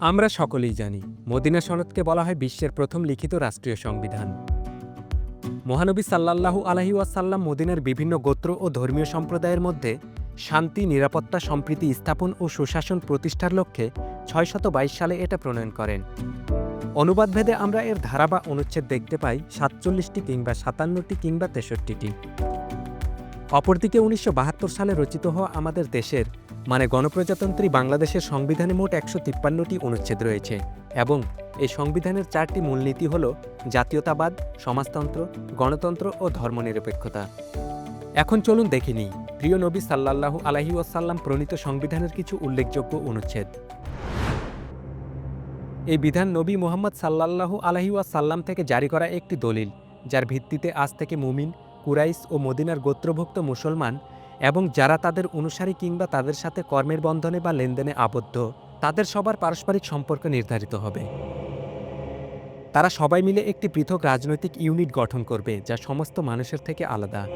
আমরা সকলেই জানি, মদিনা সনদকে বলা হয় বিশ্বের প্রথম লিখিত রাষ্ট্রীয় সংবিধান। মহানবী সাল্লাল্লাহু আলহি ওয়াসাল্লাম মদিনার বিভিন্ন গোত্র ও ধর্মীয় সম্প্রদায়ের মধ্যে শান্তি, নিরাপত্তা, সম্প্রীতি স্থাপন ও সুশাসন প্রতিষ্ঠার লক্ষ্যে ছয়শত সালে এটা প্রণয়ন করেন। অনুবাদভেদে আমরা এর ধারা বা অনুচ্ছেদ দেখতে পাই সাতচল্লিশটি কিংবা সাতান্নটি কিংবা তেষট্টিটি। অপরদিকে উনিশশো বাহাত্তর সালে রচিত হওয়া আমাদের দেশের মানে গণপ্রজাতন্ত্রী বাংলাদেশের সংবিধানে মোট একশো তিপ্পান্নটি অনুচ্ছেদ রয়েছে এবং এই সংবিধানের চারটি মূলনীতি হল জাতীয়তাবাদ, সমাজতন্ত্র, গণতন্ত্র ও ধর্মনিরপেক্ষতা। এখন চলুন দেখে নিই, প্রিয় নবী সাল্লাল্লাহু আলাহি ওয়াসাল্লাম প্রণীত সংবিধানের কিছু উল্লেখযোগ্য অনুচ্ছেদ। এই বিধান নবী মোহাম্মদ সাল্লাল্লাহু আলাহি ওয়াসাল্লাম থেকে জারি করা একটি দলিল, যার ভিত্তিতে আজ থেকে মুমিন, কুরাইশ ও মদিনার গোত্রভুক্ত মুসলমান এবং যারা তাদের অনুসারী কিংবা তাদের সাথে কর্মের বন্ধনে বা লেনদেনে আবদ্ধ, তাদের সবার পারস্পরিক সম্পর্ক নির্ধারিত হবে। তারা সবাই মিলে একটি পৃথক রাজনৈতিক ইউনিট গঠন করবে, যা সমস্ত মানুষের থেকে আলাদা।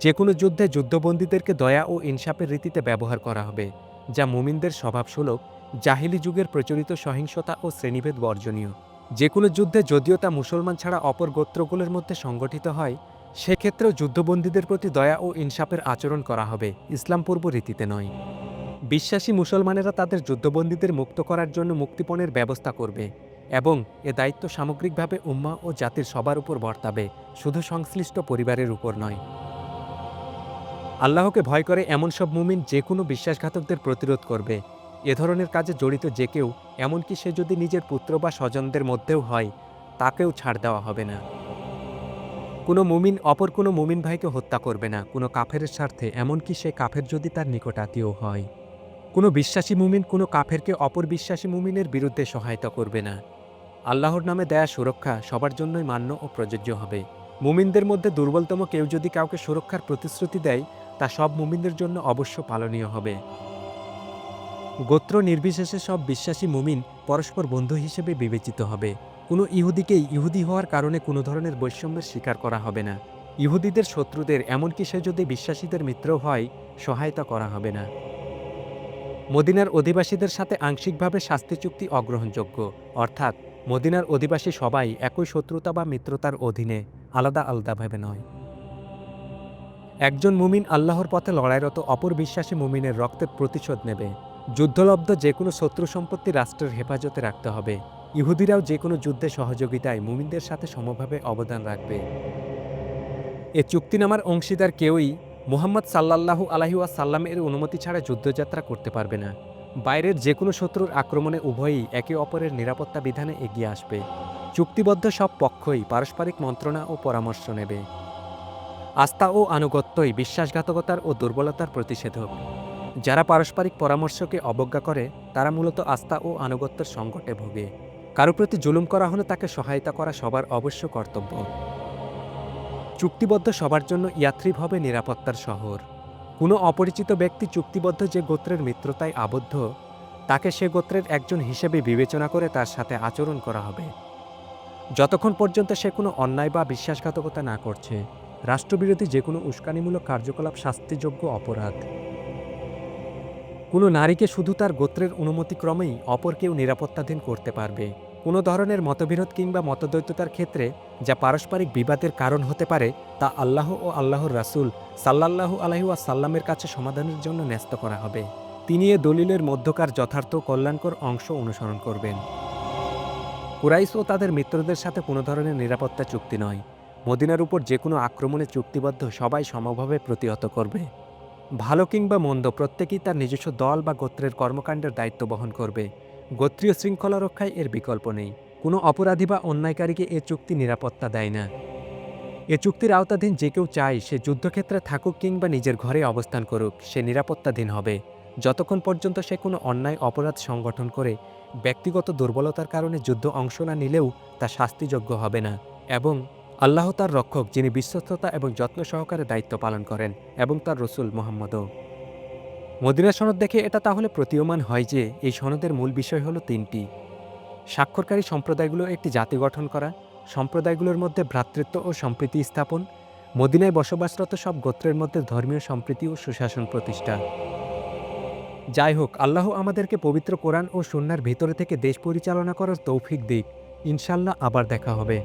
যে কোনো যুদ্ধে যুদ্ধবন্দীদেরকে দয়া ও ইনসাফের রীতিতে ব্যবহার করা হবে, যা মুমিনদের স্বভাবসুলভ, জাহিলি যুগের প্রচলিত সহিংসতা ও শ্রেণীভেদ বর্জনীয়। যে কোনো যুদ্ধে যদিও তা মুসলমান ছাড়া অপর গোত্রগুলোর মধ্যে সংগঠিত হয় সেক্ষেত্রেও যুদ্ধবন্দীদের প্রতি দয়া ও ইনসাফের আচরণ করা হবে, ইসলাম পূর্ব রীতিতে নয়। বিশ্বাসী মুসলমানেরা তাদের যুদ্ধবন্দীদের মুক্ত করার জন্য মুক্তিপণের ব্যবস্থা করবে এবং এ দায়িত্ব সামগ্রিকভাবে উম্মা ও জাতির সবার উপর বর্তাবে, শুধু সংশ্লিষ্ট পরিবারের উপর নয়। আল্লাহকে ভয় করে এমন সব মুমিন যে কোনো বিশ্বাসঘাতকদের প্রতিরোধ করবে। এ ধরনের কাজে জড়িত যে কেউ, এমনকি সে যদি নিজের পুত্র বা স্বজনদের মধ্যেও হয়, তাকেও ছাড় দেওয়া হবে না। কোনো মুমিন, অপর কোনো মুমিন ভাইকে হত্যা করবে না। কোনো কাফেরের স্বার্থে, এমনকি সে কাফের যদি তার নিকট আত্মীয় হয়। কোনো বিশ্বাসী মুমিন কোনো কাফেরকে অপর বিশ্বাসী মুমিনের বিরুদ্ধে সহায়তা করবে না। আল্লাহর নামে দেয়া সুরক্ষা সবার জন্যই মান্য ও প্রযোজ্য হবে। মুমিনদের মধ্যে দুর্বলতম কেউ যদি কাউকে সুরক্ষার প্রতিশ্রুতি দেয়, তা সব মুমিনদের জন্য অবশ্য পালনীয় হবে। গোত্র নির্বিশেষে সব বিশ্বাসী মুমিন পরস্পর বন্ধু হিসেবে বিবেচিত হবে। কোনো ইহুদিকেই ইহুদি হওয়ার কারণে কোনো ধরনের বৈষম্যের শিকার করা হবে না। ইহুদিদের শত্রুদের, এমনকি সে যদি বিশ্বাসীদের মিত্র হয়, সহায়তা করা হবে না। মদিনার অধিবাসীদের সাথে আংশিকভাবে শাস্তি চুক্তি অগ্রহণযোগ্য, অর্থাৎ মদিনার অধিবাসী সবাই একই শত্রুতা বা মিত্রতার অধীনে আলাদা আলাদাভাবে নয়। একজন মুমিন আল্লাহর পথে লড়াইরত অপর বিশ্বাসী মুমিনের রক্তের প্রতিশোধ নেবে। যুদ্ধলব্ধ যে কোনো শত্রু সম্পত্তি রাষ্ট্রের হেফাজতে রাখতে হবে। ইহুদিরাও যে কোনো যুদ্ধে সহযোগিতায় মুমিনদের সাথে সমভাবে অবদান রাখবে। এ চুক্তিনামার অংশীদার কেউই মোহাম্মদ সাল্লাল্লাহু আলাহিউয়া সাল্লামের অনুমতি ছাড়া যুদ্ধযাত্রা করতে পারবে না। বাইরের যে কোনো শত্রুর আক্রমণে উভয়ই একে অপরের নিরাপত্তা বিধানে এগিয়ে আসবে। চুক্তিবদ্ধ সব পক্ষই পারস্পরিক মন্ত্রণা ও পরামর্শ নেবে। আস্থা ও আনুগত্যই বিশ্বাসঘাতকতার ও দুর্বলতার প্রতিষেধক। যারা পারস্পরিক পরামর্শকে অবজ্ঞা করে, তারা মূলত আস্থা ও আনুগত্যের সংকটে ভোগে। কারও প্রতি জুলুম করা হলে তাকে সহায়তা করা সবার অবশ্য কর্তব্য। চুক্তিবদ্ধ সবার জন্য ইয়াত্রিব হবে নিরাপত্তার শহর। কোনো অপরিচিত ব্যক্তি চুক্তিবদ্ধ যে গোত্রের মিত্রতায় আবদ্ধ, তাকে সে গোত্রের একজন হিসেবে বিবেচনা করে তার সাথে আচরণ করা হবে। যতক্ষণ পর্যন্ত সে কোনো অন্যায় বা বিশ্বাসঘাতকতা না করছে, রাষ্ট্রবিরোধী যে কোনো উস্কানিমূলক কার্যকলাপ শাস্তিযোগ্য অপরাধ। কোনো নারীকে শুধু তার গোত্রের অনুমতিক্রমেই অপর কেউ নিরাপত্তাধীন করতে পারবে। কোনো ধরনের মতবিরোধ কিংবা মতদ্বৈততার ক্ষেত্রে যা পারস্পরিক বিবাদের কারণ হতে পারে, তা আল্লাহ ও আল্লাহর রাসূল সাল্লাল্লাহু আলহিউয়া সাল্লামের কাছে সমাধানের জন্য ন্যস্ত করা হবে। তিনি এ দলিলের মধ্যকার যথার্থ কল্যাণকর অংশ অনুসরণ করবেন। কুরাইশ ও তাদের মিত্রদের সাথে কোনো ধরনের নিরাপত্তা চুক্তি নয়। মদিনার উপর যে কোনো আক্রমণে চুক্তিবদ্ধ সবাই সমভাবে প্রতিহত করবে। ভালো কিংবা মন্দ, প্রত্যেকেই তার নিজস্ব দল বা গোত্রের কর্মকাণ্ডের দায়িত্ব বহন করবে। গোত্রীয় শৃঙ্খলা রক্ষায় এর বিকল্প নেই। কোনো অপরাধী বা অন্যায়কারীকে এ চুক্তি নিরাপত্তা দেয় না। এ চুক্তির আওতাধীন যে কেউ চায় সে যুদ্ধক্ষেত্রে থাকুক কিংবা নিজের ঘরে অবস্থান করুক, সে নিরাপত্তাধীন হবে। যতক্ষণ পর্যন্ত সে কোনো অন্যায়, অপরাধ সংগঠন করে, ব্যক্তিগত দুর্বলতার কারণে যুদ্ধ অংশ না নিলেও তা শাস্তিযোগ্য হবে না। এবং আল্লাহ তার রক্ষক, যিনি বিশ্বস্ততা এবং যত্ন সহকারে দায়িত্ব পালন করেন, এবং তার রসুল মোহাম্মদও। মদিনা সনদ দেখে এটা তাহলে প্রতীয়মান হয় যে, এই সনদের মূল বিষয় হলো তিনটি। স্বাক্ষরকারী সম্প্রদায়গুলো একটি জাতি গঠন করা, সম্প্রদায়গুলোর মধ্যে ভ্রাতৃত্ব ও সম্প্রীতি স্থাপন, মদিনায় বসবাসরত সব গোত্রের মধ্যে ধর্মীয় সম্প্রীতি ও সুশাসন প্রতিষ্ঠা। যাই হোক, আল্লাহ আমাদেরকে পবিত্র কোরআন ও সন্ন্যার ভিতরে থেকে দেশ পরিচালনা করার তৌফিক দিক। ইনশাল্লাহ আবার দেখা হবে।